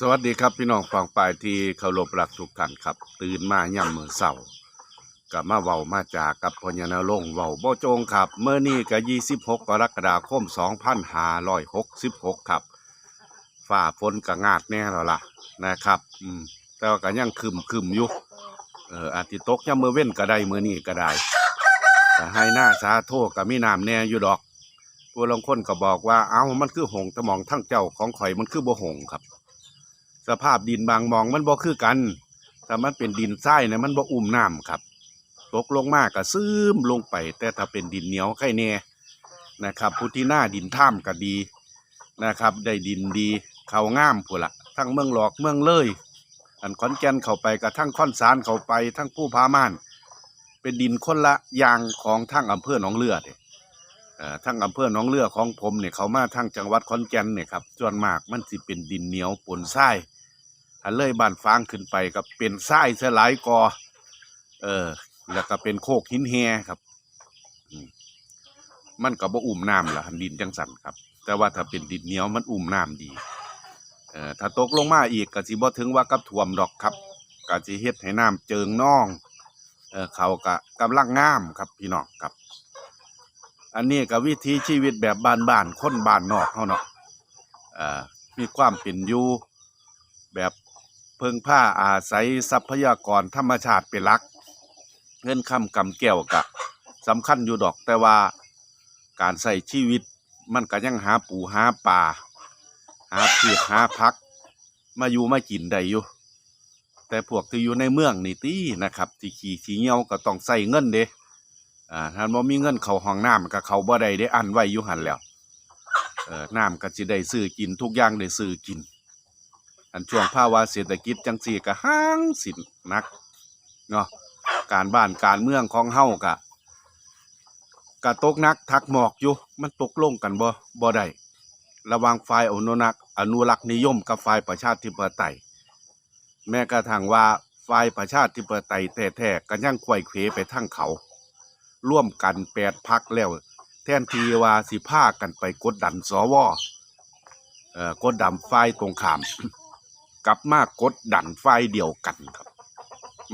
สวัสดีครับพี่น้องฟังปลายที่เคารพรักทุกท่านครับ ตื่นมาย่ำมือเศร้ากับมาเว้ามาจากับพญานาลงเว้าบ่โจงครับเมื่อนี้ก็26กกรกฎาคม2566ครับฝ่าฝนก็งาดแน่แล้วล่ะนะครับ อืมแต่ว่าก็ยังคึมคึมอยู่เอออาจสิตกยามมื้อเว้นก็ได้มื้อนี้ก็ได้แต่ให้หน้าสาโทษก็มีน้ำแน่อยู่ดอกผู้ลงคนก็บอกว่าเอ้ามันคือหงส์ตะมองทั้งเจ้าของข่อยมันคือบ่หงครับ สภาพดินบางมองมันบ่คือกันถ้ามันเป็นดินทรายเนี่ยมันบ่อุ้มน้ำครับ ตกลงมากก็ซึมลงไป แต่ถ้าเป็นดินเหนียวไข่แน่นะครับพุทธิหน้าดินท่ามก็ดีนะครับ ได้ดินดีเขางามพุ่นละทั้งเมืองหลอกเมืองเลย อันขอนแก่นเข้าไปกับทั้งค่อนสารเข้าไปทั้งผู้พาม่าน เป็นดินคนละอย่างของทั้งอำเภอหนองเลือเด้เอ่อทั้งอำเภอหนองเลือของผมเนี่ยเขามาทั้งจังหวัดขอนแก่นเนี่ยครับส่วนมากมันสิเป็นดินเหนียวปนทราย อันเลยบ้านฟางขึ้นไปก็เป็นทรายสลายกอ เออ แล้วก็เป็นโคกหินแฮครับมันก็บ่อุ่มน้ำล่ะหันดินจังสันครับ แต่ว่าถ้าเป็นดินเหนียวมันอุ่มน้ำดี เออถ้าตกลงมาอีกก็สิบ่ถึงว่ากับท่วมดอกครับก็สิเฮ็ดให้น้ำเจิงน่อง เออเขาก็กำลังงามครับพี่น้องครับ อันนี้ก็วิถีชีวิตแบบบ้านๆคนบ้านนอกเฮาเนาะเอ่อมีความเป็นอยู่แบบ เพิ่งผ้าอาศัยทรัพยากรธรรมชาติเป็นหลัก เงินคำกำแก้วกะสำคัญอยู่ดอกแต่ว่าการใส่ชีวิตมันก็ยังหาปูหาปลาหาเพียกหาพัก มาอยู่มากินได้อยู่ แต่พวกที่อยู่ในเมืองนี่ตีนะครับที่ขี่สีเงี้ยวก็ต้องใส่เงินเด้อ่าถ้าบ่มีเงินเขาห้องน้ำก็เขาบ่ได้ได้อันไว้อยู่หันแล้วเออน้ำก็สิได้ซื้อกินทุกอย่างได้ซื้อกิน อันช่วงภาวะเศรษฐกิจจังสี่ก็ห้างสินนักเนาะการบ้านการเมืองของเฮากะกะตกนักทักหมอกอยู่มันตกลงกันบ่บ่ได้ระว่างฝ่ายอนุรักษ์อนุรักษ์นิยมกับฝ่ายประชาธิปไตย แม้กระทั่งว่าฝ่ายประชาธิปไตยแท้ๆก็ยังควยเขวไปทั้งเขา ร่วมกันแปดพักแล้ว แทนที่ว่าสิพากันไปกดดันสวเอ่อกดดันฝ่ายตรงข้าม กลับมากดดันฝ่ายเดียวกันครับ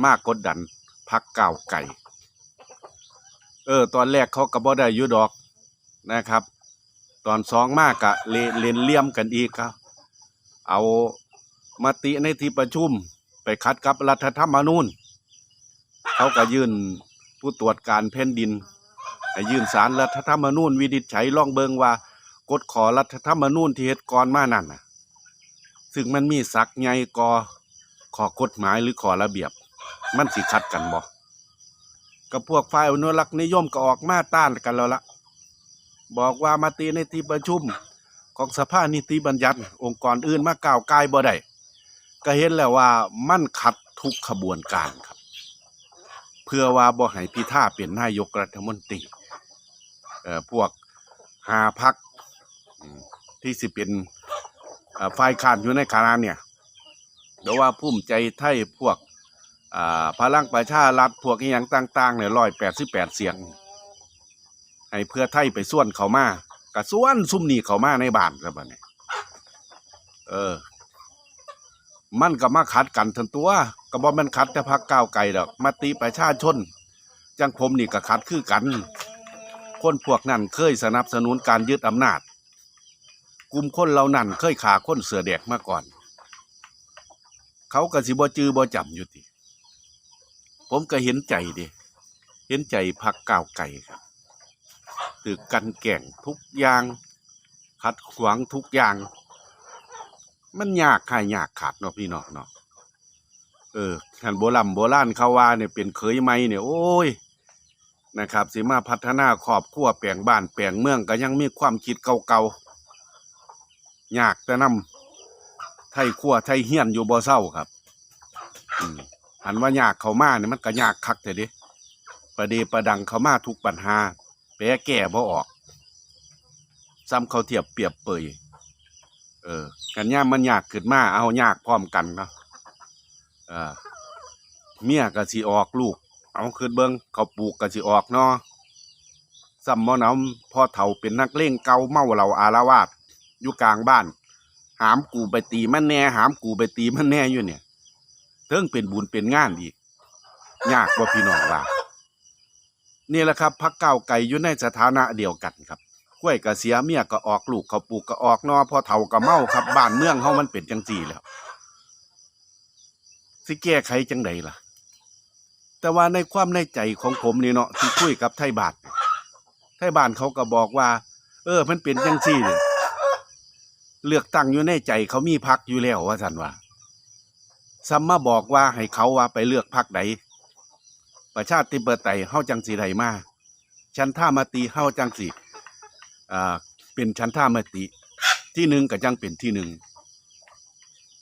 มากดดันพักก้าวไก่ เออ ตอนแรกเขาก็บ่ได้ยุดอกนะครับ ตอนสองมากกะเลเลนเลี่ยมกันอีกครับ เอามติในที่ประชุมไปคัดกับรัฐธรรมนูญเขาก็ยื่นผู้ตรวจการแผ่นดินให้ยื่นสารรัฐธรรมนูญวินิจฉัยล่องเบิงว่ากฎขอรัฐธรรมนูญที่เฮ็ดก่อนมานั่นน่ะ ซึ่งมันมีสักใหญ่กอขอกฎหมายหรือขอระเบียบ มันสิขัดกันบ่กับพวกฝ่ายอนุรักษ์นิยมก็ออกมาต้านกันแล้วละบอกว่ามาตีในที่ประชุมของสภานิติบัญญัติ องค์กรอื่นมาก้าวไกายบ่ได้ก็เห็นแล้วว่ามันขัดทุกขบวนการครับ เพื่อว่าบ่ให้พิธาเป็นนายกรัฐมนตรีเอ่อพวกหาพักที่สิเป็น ฝ่ายค้านอยู่ในขณะเนี่ยเดี๋ยวว่าภูมิใจไทยพวกพลังประชารัฐพวกอย่างต่างๆเนี่ยร้อยแปดสิบแปดเสียงให้เพื่อไทยไปส่วนเขามากระส่วนซุ่มนี่เขามาในบ้านครับบัดนี้เออ มันก็มาขัดกันทันตัวก็บ่แมันขัดแต่พักก้าวไกลดอกมติประชาชน จังผมนี่ก็ขัดคือกัน คนพวกนั้นเคยสนับสนุนการยึดอำนาจ กลุ่มคนเหล่านั้นเคยขาคนเสือแดกมาก่อน เขาก็สิบ่จือบ่จำอยู่ติผมก็เห็นใจดิเห็นใจพักก้าวไก่ครับตึกกันแก่งทุกอย่างขัดขวางทุกอย่าง มันยากขายยากขาดเนาะพี่น้องเนาะเออขันโบราณโบราณเขาว่าเนี่ยเป็นเคยไหมเนี่ยโอ้ยนะครับสิมาพัฒนาครอบครัวแปลงบ้านแปลงเมืองก็ยังมีความคิดเก่าๆ ยากแต่นำไทยขั้วไทยเฮียนอยู่บ่เศร้าครับอันว่ายากเขามาเนี่ยมันก็ยากคักแต่ดิประเดประดังเขามาทุกปัญหาแปรแก้บ่ออก ซ้ำเขาเทียบเปรียบเปยเออ กันย่ามันยากขึ้นมาเอายากพร้อมกันเนาะเออเมียก็สิออกลูก เอาขึ้นเบิงเขาปลูกก็สิออกเนาะซ้ำบ่น้ำพ่อเฒ่าเป็นนักเลงเกาเมาเหล้าอารวาส อยู่กลางบ้าน หามกูไปตีมันแน่ หามกูไปตีมันแน่อยู่เนี่ยเทิงเป็นบุญเป็นงานอีกยากกว่าพี่น้องว่านี่แหละครับพักเก้าวไก่อยู่ในสถานะเดียวกันครับกล้วยก็เสียเมียก็ออกลูกเขาปลูกก็ออกนอพอเฒ่าก็เมาครับบ้านเมืองเฮามันเป็นจังซี่แล้ว สิแก้ไขจังใดล่ะ แต่ว่าในความในใจของผมนี่เนาะที่คุยกับไทยบาทไทยบานเขาก็บอกว่า เออ มันเป็นจังซี่เนี่ย เลือกตั้งอยู่ในใจเขามีพักอยู่แล้วว่าสันว่าซัมมาบอกว่าให้เขาว่าไปเลือกพักใดประชาธิปไตยเฮาจังสีใดมาชันท่ามาติเฮาจังสีอ่าเป็นชันท่ามาติที่หนึ่งก็จังเป็นที่หนึ่ง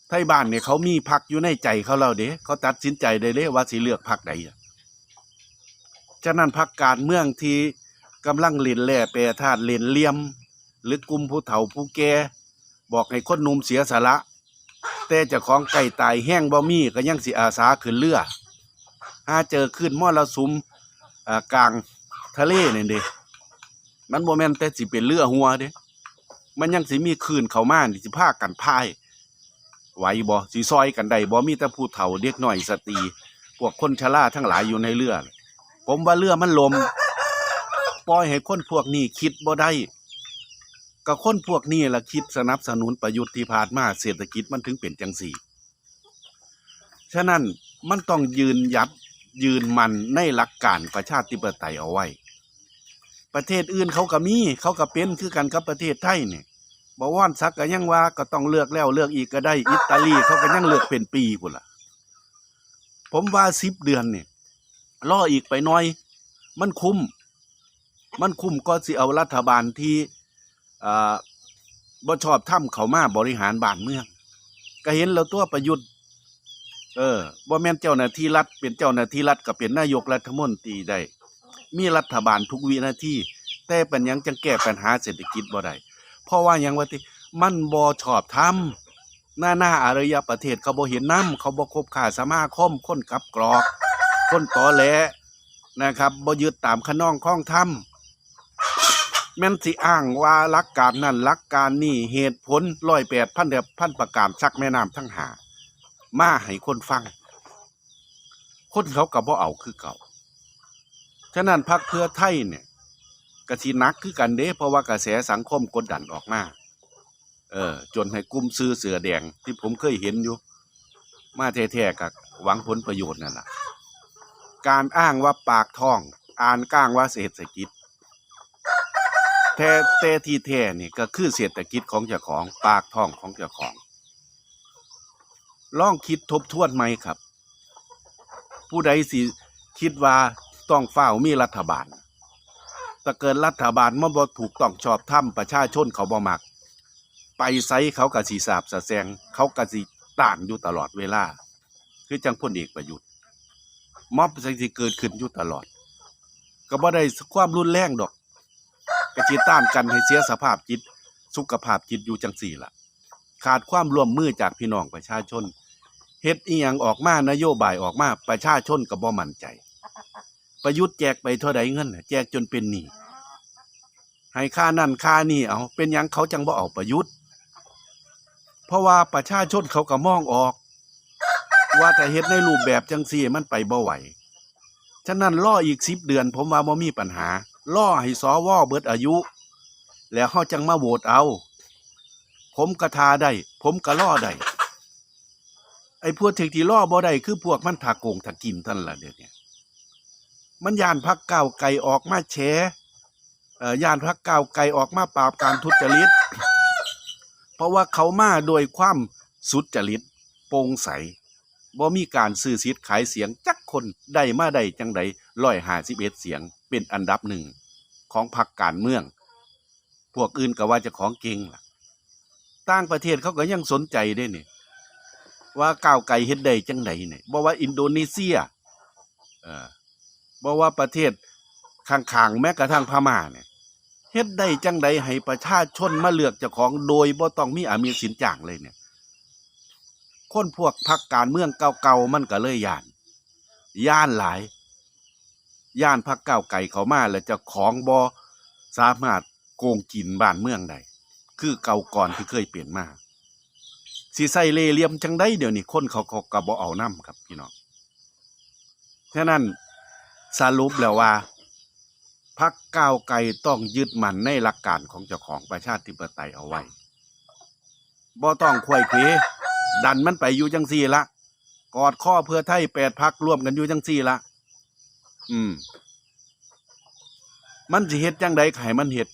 ไทยบ้านเนี่ยเขามีพักอยู่ในใจเขาแล้วเด้เขาตัดสินใจได้เลยว่าสิเลือกพักใดฉะนั้นพักการเมืองที่กำลังเล่นแล่แปรธาตุเล่นเลี่ยม หรือกลุ่มผู้เฒ่าผู้แก่ บอกให้คนหนุ่มเสียสละ แต่เจ้าของไก่ตายแห้งบ่มีก็ยังสิอาสาขึ้นเรือหาเจอขึ้นมรสุมกลางทะเลนี่เด้มันบ่แม่นแต่สิเป็นเรือหัวเด้มันยังสิมีคืนเขามานี่สิพากันพายไหวบ่สิซอยกันได้บ่มีแต่ผู้เฒ่าเด็กน้อยสตรีพวกคนชราทั้งหลายอยู่ในเรือ ผมว่าเรือมันลม ปล่อยให้คนพวกนี้คิดบ่ได้ ก็คนพวกนี้ละคิดสนับสนุนประยุทธ์ที่ผ่านมาเศรษฐกิจมันถึงเป็นจังสี่ ฉะนั้นมันต้องยืนยัดยืนมันในหลักการประชาธิปไตยเอาไว้ ประเทศอื่นเขาก็มีเขาก็เป็นคือกันกับประเทศไทยเนี่ยบว่านซักก็ยังว่าก็ต้องเลือกแล้วเลือกอีกก็ได้อิตาลีเขาก็ยังเลือกเป็นปีพุ่นล่ะผมว่าสิบเดือนเนี่ยรออีกไปหน่อย มันคุ้ม มันคุ้มก็สิเอารัฐบาลที่ บ่ชอบถ้ำเขามาบริหารบ้านเมือง ก็เห็นแล้วตัวประยุทธ์ เออบ่แม่นเจ้าหน้าที่รัฐ เป็นเจ้าหน้าที่รัฐก็เป็นนายกรัฐมนตรีได้ มีรัฐบาลทุกวินาทีแต่เป็นยังจังแก้ปัญหาเศรษฐกิจบ่ได้เพราะว่ายังว่าติมันบ่ชอบทำหน้าหน้าอารยประเทศเขาบ่เห็นน้ำเขาบ่คบค้าสมาคมคนกับกรอกคนตอแหลนะครับบ่ยึดตามขนองข้องธรรม แม่นสิอ้างว่าหลักการนั่นหลักการนี่เหตุผลร้อยแปดพันเดียบพันประการชักแม่น้ำทั้งหา มาให้คนฟัง คนเขาก็บ่เอาคือเก่า ฉะนั้นพรรคเพื่อไทยเนี่ยกระสินักคือกันเด้เพราะว่ากระแสสังคมกดดันออกมา เออ จนให้กลุ่มซื้อเสือแดงที่ผมเคยเห็นอยู่ มาแท้ๆกับหวังผลประโยชน์นั่นแหละการอ้างว่าปากท้อง อ่านก้างว่าเศรษฐกิจ แท้แต่ที่แท้นี่ก็คือเศรษฐกิจของเจ้าของปากท้องของเจ้าของลองคิดทบทวนไหมครับ ผู้ใดสิคิดว่าต้องเฝ้ามีรัฐบาลถ้าเกิดรัฐบาลมันบ่ถูกต้องชอบธรรมประชาชนเขาบ่มัก ไปไซเขากะสีสาบสะแสงเขากะสีต่างอยู่ตลอดเวลา คือจังพลเอกประยุทธ์ม็อบสิเกิดขึ้นอยู่ตลอด ก็บ่ได้ความรุนแรงดอก กระจิต้านกันให้เสียสภาพจิต สุขภาพจิตอยู่จังสี่ละขาดความร่วมมือจากพี่น้องประชาชนเฮ็ดอีหยังออกมานโยบายออกมาประชาชนก็บ่มั่นใจ ประยุทธ์แจกไปเท่าใดเงินแจกจนเป็นหนี้ให้ค่านั่นค่านี่เอาเป็นหยังเขาจังบ่เอาประยุทธ์ เพราะว่าประชาชนเขาก็มองออก ว่าถ้าเฮ็ดในรูปแบบจังซี่มันไปบ่ไหวฉะนั้นรออีกสิบเดือน ผมว่าบ่มีปัญหา รอให้สวเบิดอายุ แล้วเฮาจังมาโหวตเอา ผมก็ทาได้ ผมก็รอได้ ไอ้พวกที่รอบ่ได้คือพวกมันถาโกงถากินท่านละเดี๋ยวนี้มันยานพักเก้าไก่ออกมาแฉเอ่อยานพักเก้าไก่ออกมาปราบการทุจริต เพราะว่าเขามาโดยความสุจริตโปร่งใสบ่มีการซื้อสิทธิ์ขายเสียงจักคนได้มาได้จังใดร้อยห้าสิบเอ็ดเสียง เป็นอันดับหนึ่งของพรรคการเมือง พวกอื่นก็ว่าจะของเก่งล่ะต่างประเทศเขาก็ยังสนใจได้เนี่ยว่าก้าวไกลเฮ็ดได้จังใดเนี่ยบ่ว่าอินโดนีเซียเออบ่ว่าประเทศข้างๆแม้กระทั่งพม่าเนี่ยเฮ็ดได้จังใดให้ประชาชนมาเลือกเจ้าของโดยบ่ต้องมีอามีสินจ้างเลยเนี่ย คนพวกพรรคการเมืองเก่าๆมันก็เลยย่าน ย่านหลาย ย่านพรรคเก้าวไก่เขามาแล้วเจะของบ่สามารถโกงกินบ้านเมืองได้คือเก่าก่อนที่เคยเปลี่ยนมาสิใส่เลเลียมจังได้เดี๋ยวนี้คนเขาเขาก็บ่เอานํครับพี่น้องฉะนั้นสรุปแล้วว่าพักก้าวไกลต้องยึดมั่นในหลักการของเจ้าของประชาธิปไตยเอาไว้บ่ต้องควยเขวดันมันไปอยู่จังซี่ละกอดข้อเพื่อไทยแปดพักร่วมกันอยู่จังซี่ละ อืม มันสิเฮ็ดจังใดไขมันเฮ็ด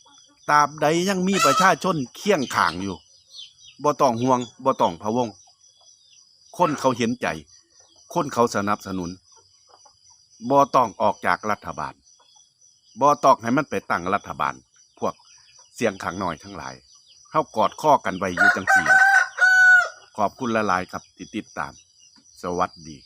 ตราบใดยังมีประชาชนเคียงข้างอยู่บ่ต้องห่วงบ่ต้องพะวง คนเขาเห็นใจ คนเขาสนับสนุนบ่ต้องออกจากรัฐบาลบ่ต้องให้มันไปตั้งรัฐบาล พวกเสียงข้างน้อยทั้งหลายเฮากอดข้อกันไว้อยู่จังซี่ขอบคุณละลายๆครับที่ติดตาม สวัสดี